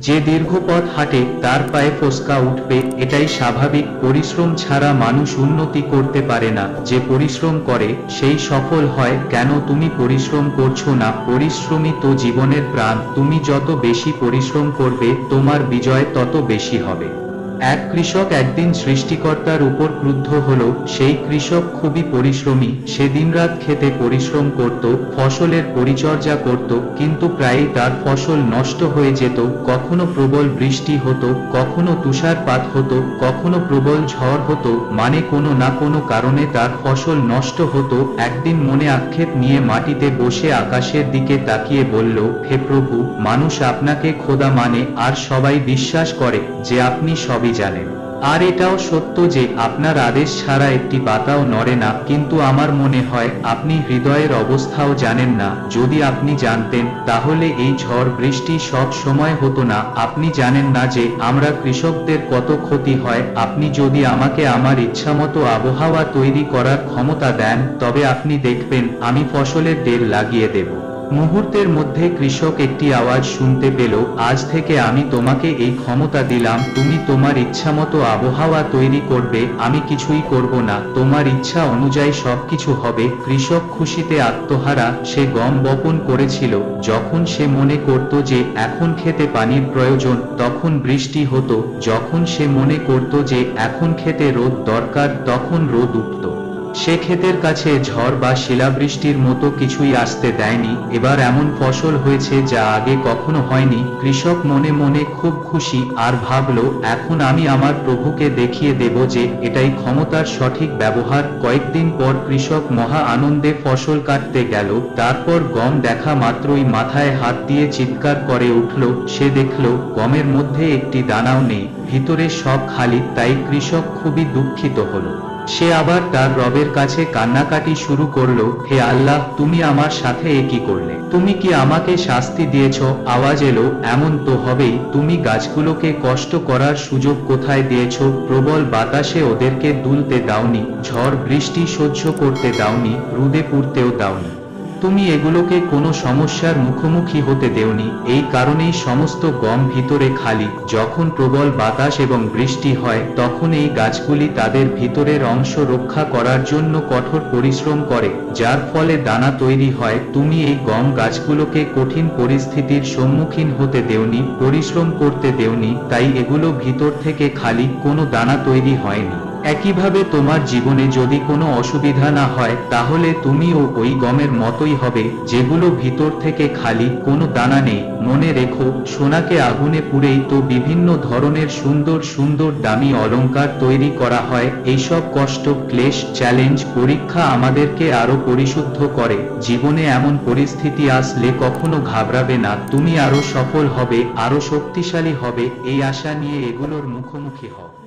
যে দীর্ঘ পথ হাঁটে তার পায়ে ফোসকা উঠবে, এটাই স্বাভাবিক পরিশ্রম ছাড়া মানুষ উন্নতি করতে পারে না। যে পরিশ্রম করে, সেই সফল হয়। কেন তুমি পরিশ্রম করছ না? পরিশ্রমী তো জীবনের প্রাণ। তুমি যত বেশি পরিশ্রম করবে, তোমার বিজয় তত বেশি হবে। এক কৃষক একদিন সৃষ্টিকর্তার উপর ক্রুদ্ধ হল, সেই কৃষক খুবই পরিশ্রমী, সে দিনরাত খেতে পরিশ্রম করত, ফসলের পরিচর্যা করত, কিন্তু প্রায়ই তার ফসল নষ্ট হয়ে যেত, কখনো প্রবল বৃষ্টি হতো, কখনো তুষারপাত হতো, কখনো প্রবল ঝড় হতো মানে কোনো না কোনো কারণে তার ফসল নষ্ট হতো, একদিন মনে আক্ষেপ নিয়ে মাটিতে বসে আকাশের দিকে তাকিয়ে বলল, হে প্রভু, মানুষ আপনাকে খোদা মানে আর সবাই বিশ্বাস করে যে আপনি সবই জানেন। আর এটাও সত্য যে আপনার আদেশ ছাড়া একটি পাতাও নড়ে না, কিন্তু আমার মনে হয় আপনি হৃদয়ের অবস্থাও জানেন না। যদি আপনি জানতেন, তাহলে এই ঝড় বৃষ্টি সব সময় হতো না। আপনি জানেন না যে আমরা কৃষকদের কত ক্ষতি হয়। আপনি যদি আমাকে আমার ইচ্ছামতো আবহাওয়া তৈরি করার ক্ষমতা দেন, তবে আপনি দেখবেন আমি ফসলের দেল লাগিয়ে দেব। মুহূর্তের মধ্যে কৃষক একটি আওয়াজ শুনতে পেল, আজ থেকে আমি তোমাকে এই ক্ষমতা দিলাম, তুমি তোমার ইচ্ছামতো আবহাওয়া তৈরি করবে, আমি কিছুই করব না, তোমার ইচ্ছা অনুযায়ী সবকিছু হবে। কৃষক খুশিতে আত্মহারা, সে গম বপন করেছিল, যখন সে মনে করত যে এখন খেতে পানির প্রয়োজন, তখন বৃষ্টি হতো, যখন সে মনে করত যে এখন খেতে রোদ দরকার, তখন রোদ উঠত। সে ক্ষেতের কাছে ঝড় বা শিলাবৃষ্টির মতো কিছুই আসতে দেয়নি, এবার এমন ফসল হয়েছে যা আগে কখনো হয়নি। কৃষক মনে মনে খুব খুশি আর ভাবল, এখন আমি আমার প্রভুকে দেখিয়ে দেব যে এটাই ক্ষমতার সঠিক ব্যবহার। কয়েকদিন পর কৃষক মহা আনন্দে ফসল কাটতে গেল, তারপর গম দেখা মাত্রই মাথায় হাত দিয়ে চিৎকার করে উঠল। সে দেখল, গমের মধ্যে একটি দানাও নেই, ভিতরে সব খালি, তাই কৃষক খুবই দুঃখিত হলো। সে আবার তার রবের কাছে কান্নাকাটি শুরু করল, হে আল্লাহ, তুমি আমার সাথে এ কি করলে? তুমি কি আমাকে শাস্তি দিয়েছ? আওয়াজ এলো, এমন তো হবেই, তুমি গাছগুলোকে কষ্ট করার সুযোগ কোথায় দিয়েছ? প্রবল বাতাসে ওদেরকে দুলতে দাওনি, ঝড় বৃষ্টি সহ্য করতে দাওনি, রুদে পুড়তেও দাওনি। তুমি এগুলোকে কোনো সমস্যার মুখোমুখি হতে দেওনি। এই কারণেই সমস্ত গম ভিতরে খালি। যখন প্রবল বাতাস এবং বৃষ্টি হয়, তখন এই গাছগুলি তাদের ভিতরের অংশ রক্ষা করার জন্য কঠোর পরিশ্রম করে, যার ফলে দানা তৈরি হয়। তুমি এই গম গাছগুলোকে কঠিন পরিস্থিতির সম্মুখীন হতে দেওনি, পরিশ্রম করতে দেওনি, তাই এগুলো ভিতর থেকে খালি, কোনো দানা তৈরি হয়নি। একইভাবে তোমার জীবনে যদি কোনো অসুবিধা না হয়, তাহলে তুমিও ওই গমের মতোই হবে, যেগুলো ভিতর থেকে খালি, কোনো দানা নেই। মনে রেখো, সোনাকে আগুনে পুড়েই তো বিভিন্ন ধরনের সুন্দর সুন্দর দামি অলংকার তৈরি করা হয়। এইসব কষ্ট, ক্লেশ, চ্যালেঞ্জ, পরীক্ষা আমাদেরকে আরও পরিশুদ্ধ করে। জীবনে এমন পরিস্থিতি আসলে কখনো ঘাবড়াবে না। তুমি আরও সফল হবে, আরও শক্তিশালী হবে, এই আশা নিয়ে এগুলোর মুখোমুখি হও।